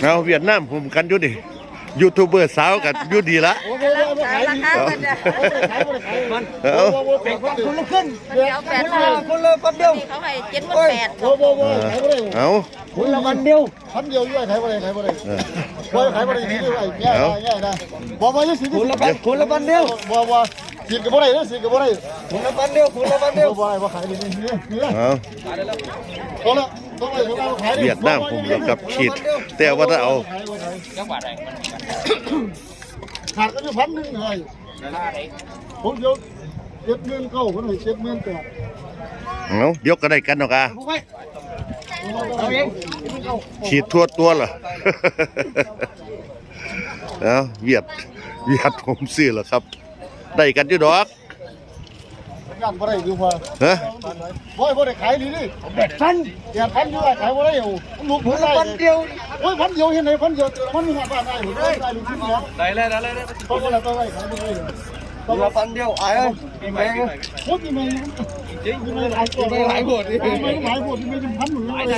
เอาเวียดนามผมกันอยู่ดิยูทูบเบอร์สาวกันอยู่ดีละราคามันจะเอาคนละครึ่งเดี๋ยวแปดพันคนละพันเดียวนี่เขาให้เจ็ดหมื่นแปดโอ้โหโอ้ขายบ่ได้เอาคนละพันเดียวพันเดียวอยู่ขายบ่ได้ขายบ่ได้เออบ่ขายบ่ได้นี่ด้วยแย่ได้แย่ได้บ่บ่ยังสิคนละพันคนละพันเดียวบ่บ่สิก็บ่ได้เด้อสิก็บ่ได้คนละพันเดียวคนละพันเดีเดี๋ยยววบ่ได้บ่ขายนี่นี่นี่เอาเอาละ ต้องไปต้องขายเวียดนามผมแล้วกับขีด แต่ว่าถ้าเอาขาดก็อยู่พันนึงเลยผมเดี๋ยวเจ็ดหมื่นเก้าคนให้เจ็ดหมื่นแปดเอาเดี๋ยวก็ได้กันเนาะกะเอาเองขีดทั่วตัวเหรอเอาเวียดเวียดผมซื้อแล้วครับ ได้กันอยู่ดอก งานบ่ได้อยู่พอฮะบ่บ่ได้ขายนี่นี่แปดพันแกพันอยู่ขายบ่ได้อยู่ลูกคผมนละได้พันเดียวโอ้ยพันเดียวเห็นไหนพันเดียวมันมีหอดบ้านได้ผมได้ได้ลูกชิ้นเนาะได้เลยได้เลยต้องอะไรต้องอะไรขายบ่ได้คนละพันเดียวไอ้แม่งโคตรมีเมย์จริงมีเมย์หลายตัวหลายบทมีเมย์หลายบทมีเมย์เป็นพันหมดเลย